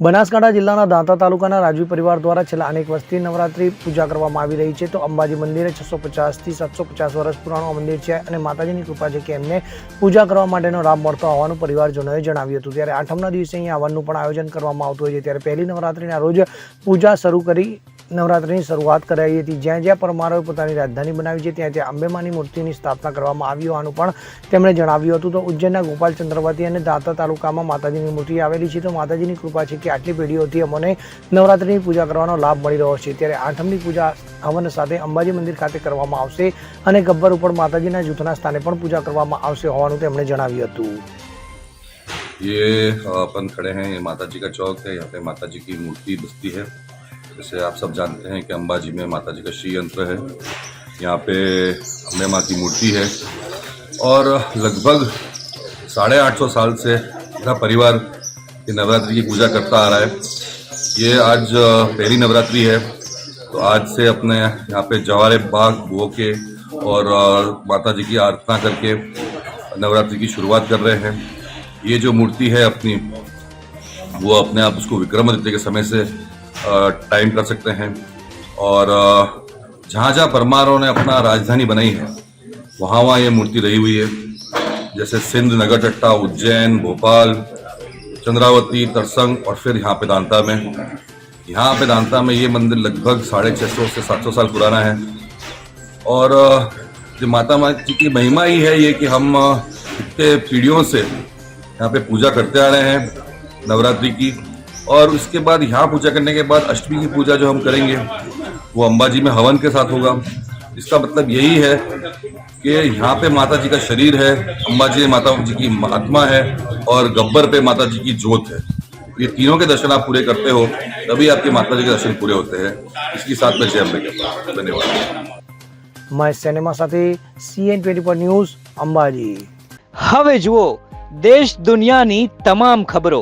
બનાસકાંઠા જિલ્લાના દાંતા તાલુકાના રાજવી પરિવાર દ્વારા છેલ્લા અનેક વર્ષથી નવરાત્રી પૂજા કરવામાં આવી રહી છે. તો અંબાજી મંદિરે છસો પચાસથી સાતસો પચાસ વર્ષ પુરાણું મંદિર છે અને માતાજીની કૃપા છે કે એમને પૂજા કરવા માટેનો લાભ મળતો હોવાનું પરિવારજનોએ જણાવ્યું હતું. ત્યારે આઠમના દિવસે અહીં આવવાનું પણ આયોજન કરવામાં આવતું હોય છે. ત્યારે પહેલી નવરાત્રીના રોજ પૂજા શરૂ કરી નવરાત્રિની શરૂઆત કરાઈ હતી જ્યાં જ્યાં પરમારોએ પોતાની રાજધાની બનાવી છે ત્યાં ત્યાં અંબેમાની મૂર્તિની સ્થાપના કરવામાં આવી હોવાનું પણ તેમણે જણાવ્યું હતું તો ઉજ્જૈનના ગોપાલ ચંદ્રવતી અને દાંતા તાલુકામાં માતાજીની મૂર્તિ આવેલી છે તો માતાજીની કૃપા છે કે આટલી પેઢીઓથી અમને નવરાત્રિની પૂજા કરવાનો લાભ મળી રહ્યો છે ત્યારે આઠમની પૂજા હવન સાથે અંબાજી મંદિર ખાતે કરવામાં આવશે અને ગબ્બર ઉપર માતાજીના જૂથના સ્થાને પણ પૂજા કરવામાં આવશે હોવાનું તેમણે જણાવ્યું હતું ये अ, अपन खड़े हैं ये माता जी का चौक है यहाँ पे माता जी की मूर्ति बसती है जैसे आप सब जानते हैं कि अंबाजी में माता जी का श्री यंत्र है। यहाँ पे अम्बे माँ की मूर्ति है। और लगभग साढ़े आठ सौ साल से पूरा परिवार ये नवरात्रि की पूजा करता आ रहा है। ये आज पहली नवरात्रि है। तो आज से अपने यहाँ पे जवारे बाग बो के और माता जी की आराधना करके नवरात्रि की शुरुआत कर रहे हैं। ये जो मूर्ति है अपनी, वो अपने आप उसको विक्रमादित्य के समय से टाइम कर सकते हैं। और जहाँ जहाँ परमारों ने अपना राजधानी बनाई है, वहाँ वहाँ ये मूर्ति रही हुई है। जैसे सिंध, नगर चट्टा, उज्जैन, भोपाल, चंद्रावती, तरसंग और फिर यहाँ पे दांता में। यहाँ पे दांता में ये मंदिर लगभग साढ़े छः सौ से सात सौ साल पुराना है। और जो माता माँ जी की महिमा ही है ये कि हम इतने पीढ़ियों से यहाँ पे पूजा करते आ रहे हैं, नवरात्रि की। और उसके बाद यहाँ पूजा करने के बाद अष्टमी की पूजा जो हम करेंगे वो अंबाजी में हवन के साथ होगा इसका मतलब यही है कि यहाँ पे माता जी का शरीर है अंबाजी में माता जी की आत्मा है और गब्बर पे माता जी की जोत है ये तीनों के दर्शन आप पूरे करते हो तभी आपके माता जी के दर्शन पूरे होते हैं इसके साथ में जय अम्बे कहता हूँ धन्यवाद મહેશ સિનેમા સાથે સીએન ટ્વેન્ટી પર ન્યૂઝ અંબાજી હવે જુઓ દેશ દુનિયાની તમામ ખબરો